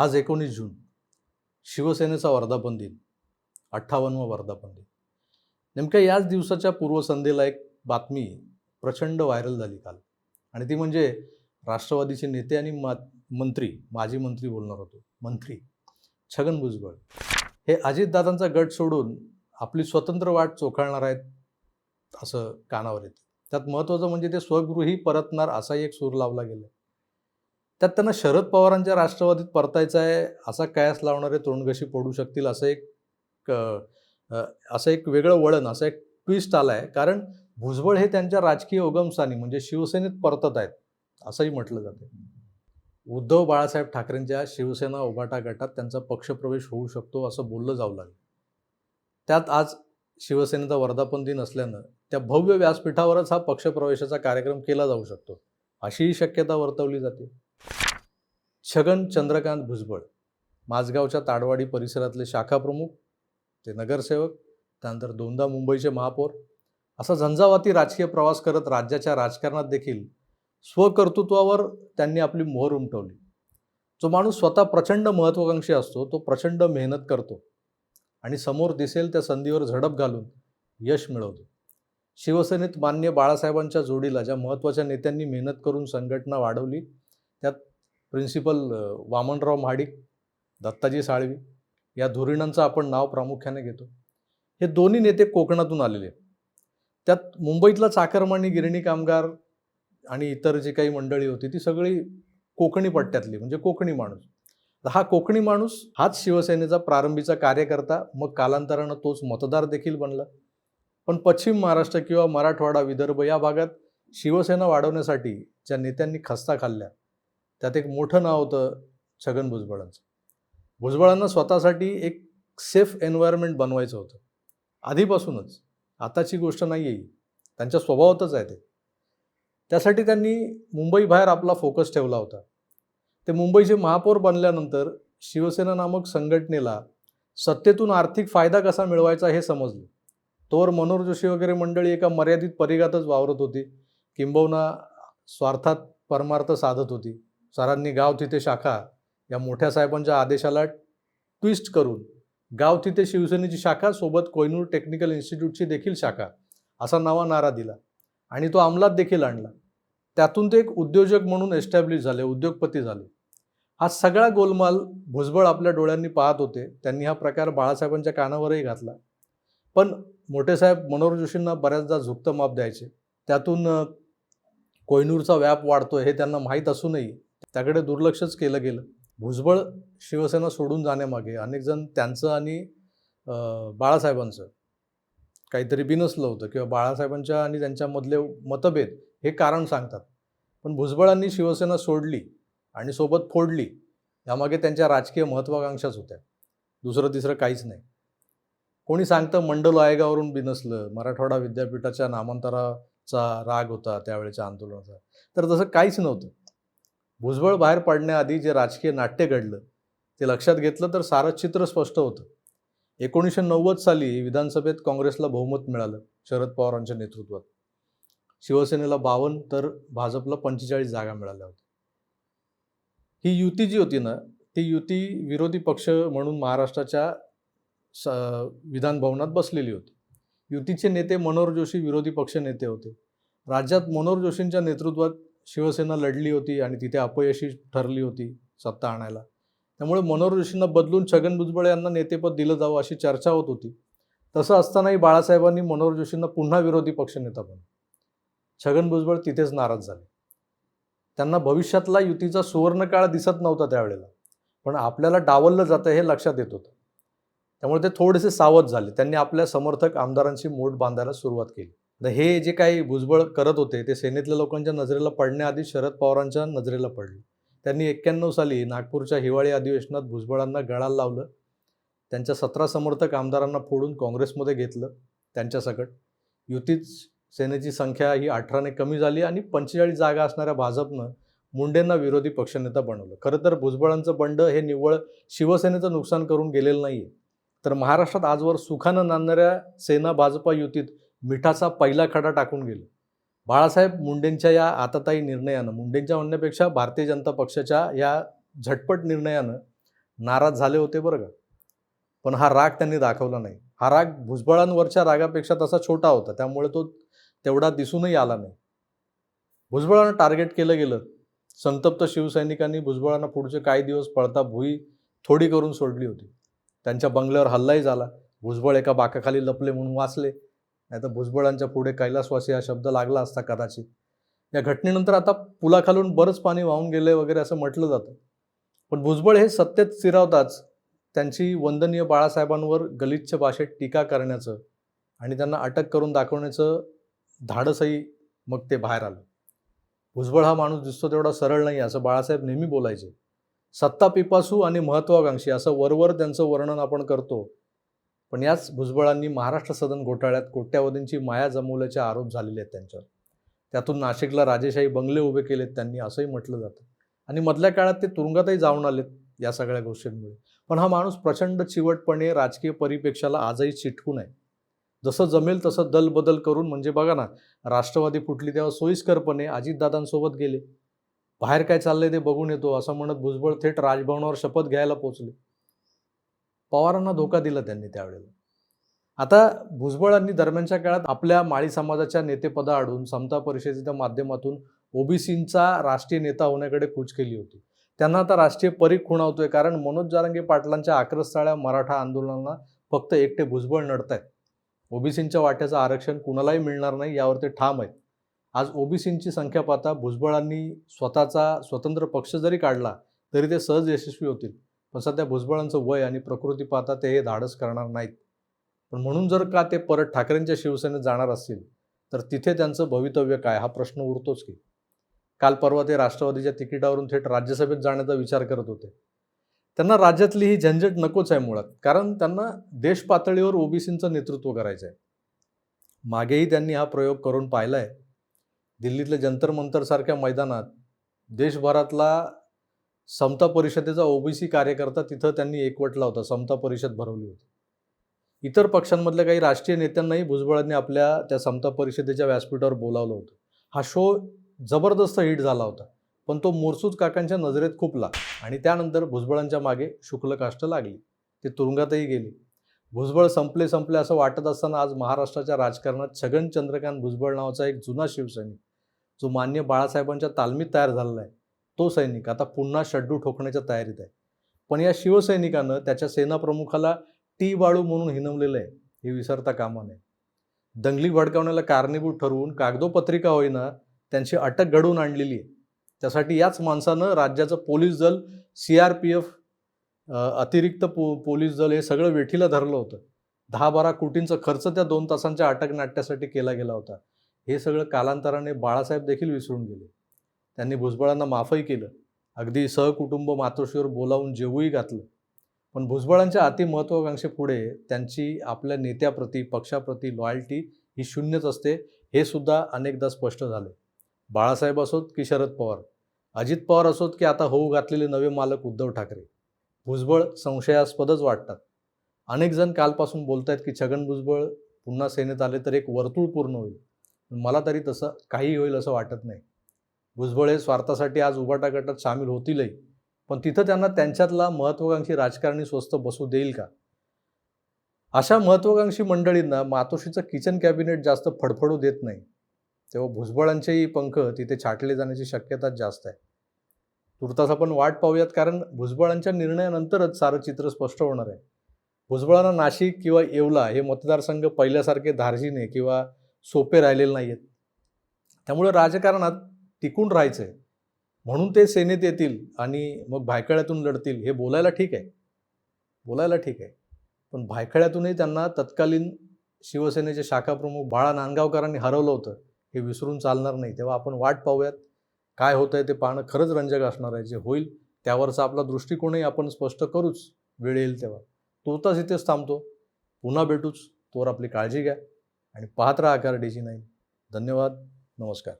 आज एकोणीस जून. शिवसेनेचा वर्धापन दिन. अठ्ठावन्नवा वर्धापन दिन. नेमक्या याच दिवसाच्या पूर्वसंध्येला एक बातमी प्रचंड व्हायरल झाली काल. आणि ती म्हणजे राष्ट्रवादीचे नेते आणि मा मंत्री माजी मंत्री बोलणार होतो. मंत्री छगन भुजबळ. हे अजितदादांचा गट सोडून आपली स्वतंत्र वाट चोखाळणार आहेत असं कानावर येतं. त्यात महत्त्वाचं म्हणजे ते स्वगृही परतणार असाही एक सूर लावला गेला त्यात त्यांना शरद पवारांच्या राष्ट्रवादीत परतायचं आहे असा कयास लावणारे तोंडगशी पडू शकतील असं एक असं एक वेगळं वळण असं एक ट्विस्ट आला आहे कारण भुजबळ हे त्यांच्या राजकीय उगमस्थानी म्हणजे शिवसेनेत परतत आहेत असंही म्हटलं जातं उद्धव बाळासाहेब ठाकरेंच्या शिवसेना उभाटा गटात त्यांचा पक्षप्रवेश होऊ शकतो असं बोललं जाऊ लागलं. त्यात आज शिवसेनेचा वर्धापन दिन असल्यानं त्या भव्य व्यासपीठावरच हा पक्षप्रवेशाचा कार्यक्रम केला जाऊ शकतो अशीही शक्यता वर्तवली जाते. छगन चंद्रकांत भुजबळ माझगावच्या ताडवाडी परिसरातले शाखाप्रमुख ते नगरसेवक त्यानंतर दोनदा मुंबईचे महापौर असा झंझावाती राजकीय प्रवास करत राज्याच्या राजकारणात देखील स्वकर्तृत्वावर त्यांनी आपली मोहर उमटवली. जो माणूस स्वतः प्रचंड महत्त्वाकांक्षी असतो तो प्रचंड मेहनत करतो आणि समोर दिसेल त्या संधीवर झडप घालून यश मिळवतो. शिवसेनेत मान्य बाळासाहेबांच्या जोडीला ज्या महत्त्वाच्या नेत्यांनी मेहनत करून संघटना वाढवली त्यात प्रिन्सिपल वामनराव महाडिक दत्ताजी साळवी या धुरीणांचं आपण नाव प्रामुख्याने घेतो. हे दोन्ही नेते कोकणातून आलेले आहेत. त्यात मुंबईतला चाकरमानी गिरणी कामगार आणि इतर जी काही मंडळी होती ती सगळी कोकणी पट्ट्यातली म्हणजे कोकणी माणूस. हा कोकणी माणूस हाच शिवसेनेचा प्रारंभीचा कार्यकर्ता मग कालांतरानं तोच मतदार देखील बनला. पण पश्चिम महाराष्ट्र किंवा मराठवाडा विदर्भ या भागात शिवसेना वाढवण्यासाठी ज्या नेत्यांनी खस्ता खाल्ल्या त्यात एक मोठं नाव होतं छगन भुजबळांचं. भुजबळांना स्वतःसाठी एक सेफ एन्व्हायरमेंट बनवायचं होतं. आधीपासूनच. आताची गोष्ट नाही आहे ही. त्यांच्या स्वभावातच आहे ते. त्यासाठी त्यांनी मुंबईबाहेर आपला फोकस ठेवला होता. ते मुंबईचे महापौर बनल्यानंतर शिवसेना नामक संघटनेला सत्तेतून आर्थिक फायदा कसा मिळवायचा हे समजलं. तोवर मनोहर जोशी वगैरे मंडळी एका मर्यादित परिघातच वावरत होती. किंबहुना स्वार्थात परमार्थ साधत होती. सरांनी गाव तिथे शाखा या मोठ्या साहेबांच्या आदेशाला ट्विस्ट करून गाव तिथे शिवसेनेची शाखा सोबत कोयनूर टेक्निकल इन्स्टिट्यूटची देखील शाखा असा नवा नारा दिला. आणि तो अंमलात देखील आणला. त्यातून ते एक उद्योजक म्हणून एस्टॅब्लिश झाले उद्योगपती झाले. हा सगळा गोलमाल भुजबळ आपल्या डोळ्यांनी पाहत होते. त्यांनी हा प्रकार बाळासाहेबांच्या कानावरही घातला. पण मोठे साहेब मनोहर जोशींना बऱ्याचदा झुकतं माप द्यायचे. त्यातून कोयनूरचा व्याप वाढतो हे त्यांना माहीत असूनही त्याकडे दुर्लक्षच केलं गेलं. भुजबळ शिवसेना सोडून जाण्यामागे अनेक जण त्यांचं आणि बाळासाहेबांचं काहीतरी बिनसलं होतं किंवा बाळासाहेबांच्या आणि त्यांच्यामधले मतभेद हे कारण सांगतात. पण भुजबळांनी शिवसेना सोडली आणि सोबत फोडली यामागे त्यांच्या राजकीय महत्त्वाकांक्षाच होत्या. दुसरं तिसरं काहीच नाही. कोणी सांगतं मंडल आयोगावरून बिनसलं मराठवाडा विद्यापीठाच्या नामांतराचा राग होता त्यावेळेच्या आंदोलनाचा. तर तसं काहीच नव्हतं. भुजबळ बाहेर पडण्याआधी जे राजकीय नाट्य घडलं ते लक्षात घेतलं तर सारं चित्र स्पष्ट होतं. एकोणीसशे नव्वद साली विधानसभेत काँग्रेसला बहुमत मिळालं शरद पवारांच्या नेतृत्वात. शिवसेनेला बावन्न तर भाजपला पंचेचाळीस जागा मिळाल्या होत्या. ही युती जी होती ना ती युती विरोधी पक्ष म्हणून महाराष्ट्राच्या स विधान भवनात बसलेली होती. युतीचे नेते मनोहर जोशी विरोधी पक्ष नेते होते. राज्यात मनोहर जोशींच्या नेतृत्वात शिवसेना लढली होती आणि तिथे अपयशी ठरली होती सत्ता आणायला. त्यामुळे मनोहर जोशींना बदलून छगन भुजबळ यांना नेतेपद दिलं जावं अशी चर्चा होत होती. तसं असतानाही बाळासाहेबांनी मनोहर जोशींना पुन्हा विरोधी पक्षनेता बनवलं. छगन भुजबळ तिथेच नाराज झाले. त्यांना भविष्यातला युतीचा सुवर्णकाळ दिसत नव्हता त्यावेळेला पण आपल्याला डावललं जातं हे लक्षात येत होतं. त्यामुळे ते थोडेसे सावध झाले. त्यांनी आपल्या समर्थक आमदारांशी मोठ बांधायला सुरुवात केली. हे जे काही भुजबळ करत होते ते सेनेतल्या लोकांच्या नजरेला पडण्याआधी शरद पवारांच्या नजरेला पडले. त्यांनी एक्क्याण्णव साली नागपूरच्या हिवाळी अधिवेशनात भुजबळांना गळाला लावलं. त्यांच्या सतरा समर्थक आमदारांना फोडून काँग्रेसमध्ये घेतलं त्यांच्यासकट युतीच सेनेची संख्या ही अठराने कमी झाली आणि पंचेचाळीस जागा असणाऱ्या भाजपनं मुंडेंना विरोधी पक्षनेता बनवलं. खरं तर भुजबळांचं बंड हे निव्वळ शिवसेनेचं नुकसान करून गेलेलं नाही आहे तर महाराष्ट्रात आजवर सुखानं नांदणाऱ्या सेना भाजपा युतीत मिठाचा पहिला खडा टाकून गेलं. बाळासाहेब मुंडेंच्या या आताताई निर्णयानं मुंडेंच्या म्हणण्यापेक्षा भारतीय जनता पक्षाच्या या झटपट निर्णयानं नाराज झाले होते बरं का? पण हा राग त्यांनी दाखवला नाही. हा राग भुजबळांवरच्या रागापेक्षा तसा छोटा होता. त्यामुळे तो तेवढा दिसूनही आला नाही. भुजबळांना टार्गेट केलं गेलं. संतप्त शिवसैनिकांनी भुजबळांना पुढचे काही दिवस पळता भुई थोडी करून सोडली होती. त्यांच्या बंगल्यावर हल्लाही झाला. भुजबळ एका बाकाखाली लपले म्हणून वाचले. नाही तर भुजबळांच्या पुढे कैलासवासी हा शब्द लागला असता कदाचित. या घटनेनंतर आता पुलाखालून बरंच पाणी वाहून गेले वगैरे असं म्हटलं जातं. पण भुजबळ हे सत्तेत स्थिरावताच त्यांची वंदनीय बाळासाहेबांवर गलिच्छ भाषेत टीका करण्याचं आणि त्यांना अटक करून दाखवण्याचं धाडसही मग ते बाहेर आलं. भुजबळ हा माणूस दिसतो तेवढा सरळ नाही असं बाळासाहेब नेहमी बोलायचे. सत्ता पिपासू आणि महत्वाकांक्षी असं वरवर त्यांचं वर्णन आपण करतो पण याच भुजबळांनी महाराष्ट्र सदन घोटाळ्यात कोट्यावधींची माया जमवल्याचे आरोप झालेले आहेत त्यांच्यावर. त्यातून नाशिकला राजेशाही बंगले उभे केलेत त्यांनी असंही म्हटलं जातं. आणि मधल्या काळात ते तुरुंगातही जाऊन आलेत या सगळ्या गोष्टींमुळे. पण हा माणूस प्रचंड चिवटपणे राजकीय परिपेक्षाला आजही चिटकून आहे. जसं जमेल तसं दलबदल करून म्हणजे बघा ना राष्ट्रवादी फुटली तेव्हा सोयीस्करपणे अजितदादांसोबत गेले. बाहेर काय चाललंय ते बघून येतो असं म्हणत भुजबळ थेट राजभवनावर शपथ घ्यायला पोचले. पवारांना धोका दिला त्यांनी त्यावेळेला. आता भुजबळांनी दरम्यानच्या काळात आपल्या माळी समाजाच्या नेतेपदाआडून समता परिषदेच्या माध्यमातून ओबीसींचा राष्ट्रीय नेता होण्याकडे कूच केली होती. त्यांना आता राष्ट्रीय परीख खुणावतोय कारण मनोज जारंगे पाटलांच्या आक्रस्ताळ्या मराठा आंदोलनाला फक्त एकटे भुजबळ नडत आहेत ओबीसींच्या वाट्याचं आरक्षण कुणालाही मिळणार नाही यावर ते ठाम आहेत. आज ओबीसींची संख्या पाहता भुजबळांनी स्वतःचा स्वतंत्र पक्ष जरी काढला तरी ते सहज यशस्वी होतील. पण सध्या भुजबळांचं वय आणि प्रकृती पाहता ते हे धाडस करणार नाहीत. पण म्हणून जर का ते परत ठाकरेंच्या शिवसेनेत जाणार असतील तर तिथे त्यांचं भवितव्य काय? हा प्रश्न उरतोच की. काल परवा ते राष्ट्रवादीच्या तिकिटावरून थेट राज्यसभेत जाण्याचा विचार करत होते. त्यांना राज्यातली ही झंझट नकोच आहे मुळात कारण त्यांना देश पातळीवर ओबीसींचं नेतृत्व करायचं आहे. मागेही त्यांनी हा प्रयोग करून पाहिला आहे दिल्लीतल्या जंतर मंतरसारख्या मैदानात देशभरातला समता परिषदेचा ओबीसी कार्यकर्ता तिथं त्यांनी एकवटला होता समता परिषद भरवली होती. इतर पक्षांमधल्या काही राष्ट्रीय नेत्यांनाही भुजबळांनी आपल्या त्या समता परिषदेच्या व्यासपीठावर बोलावलं होतं. हा शो जबरदस्त हिट झाला होता पण तो मोरसूद काकांच्या नजरेत खुपला आणि त्यानंतर भुजबळांच्या मागे शुक्लकाष्ट लागली. ते तुरुंगातही गेले. भुजबळ संपले संपले असं वाटत असताना आज महाराष्ट्राच्या राजकारणात छगन चंद्रकांत भुजबळ नावाचा एक जुना शिवसैनिक जो मान्य बाळासाहेबांच्या तालमीत तयार झालेला आहे तो सैनिक आता पुन्हा शड्डू ठोकण्याच्या तयारीत आहे. पण या शिवसैनिकानं त्याच्या सेनाप्रमुखाला टी बाळू म्हणून हिनवलेलं आहे. हे विसरता कामा नये. दंगली भडकावण्याला कारणीभूत ठरवून कागदोपत्रिका होईना त्यांची अटक घडवून आणलेली आहे. त्यासाठी याच माणसानं राज्याचं पोलीस दल सी आर पी एफ अतिरिक्त पो पोलीस दल हे सगळं वेठीला धरलं होतं. दहा बारा कोटींचा खर्च त्या दोन तासांच्या अटक नाट्यासाठी केला गेला होता. हे सगळं कालांतराने बाळासाहेब देखील विसरून गेले. त्यांनी भुजबळांना माफही केलं. अगदी सहकुटुंब मातोश्रीवर बोलावून जेवूही घातलं. पण भुजबळांच्या अतिमहत्वाकांक्षेपुढे त्यांची आपल्या नेत्याप्रती पक्षाप्रती लॉयल्टी ही शून्यच असते हे सुद्धा अनेकदा स्पष्ट झाले. बाळासाहेब असोत की शरद पवार? अजित पवार असोत की आता होऊ घातलेले नवे मालक उद्धव ठाकरे? भुजबळ संशयास्पदच वाटतात. अनेक जण कालपासून बोलत आहेत की छगन भुजबळ पुन्हा सेनेत आले तर एक वर्तुळ पूर्ण होईल. मला तरी तसं काही होईल असं वाटत नाही. भुजबळ हे स्वार्थासाठी आज उभाटा गटात सामील होतीलही. पण तिथं त्यांना त्यांच्यातला महत्वाकांक्षी राजकारणी स्वस्त बसू देईल का? अशा महत्वाकांक्षी मंडळींना मातोशीचं किचन कॅबिनेट जास्त फडफडू देत नाही. तेव्हा भुजबळांचेही पंख तिथे छाटले जाण्याची शक्यता जास्त आहे. तुर्तास आपण वाट पाहूयात कारण भुजबळांच्या निर्णयानंतरच सारं चित्र स्पष्ट होणार आहे. भुजबळांना नाशिक किंवा येवला हे मतदारसंघ पहिल्यासारखे धार्जिने किंवा सोपे राहिलेले नाही आहेत त्यामुळे राजकारणात टिकून राहायचं आहे म्हणून ते सेनेत येतील आणि मग भायखळ्यातून लढतील हे बोलायला ठीक आहे. बोलायला ठीक आहे. पण भायखळ्यातूनही त्यांना तत्कालीन शिवसेनेचे शाखाप्रमुख बाळा नांदगावकरांनी हरवलं होतं. हे विसरून चालणार नाही. तेव्हा आपण वाट पाहूयात. काय होतं आहे ते पाहणं खरंच रंजक असणार आहे. जे होईल त्यावरचा आपला दृष्टिकोनही आपण स्पष्ट करूच. वेळ येईल तेव्हा. तोताच इथेच थांबतो. पुन्हा भेटूच. तोवर आपली काळजी घ्या. आणि पाहत राहा आकार डीजी नाईन. धन्यवाद. नमस्कार.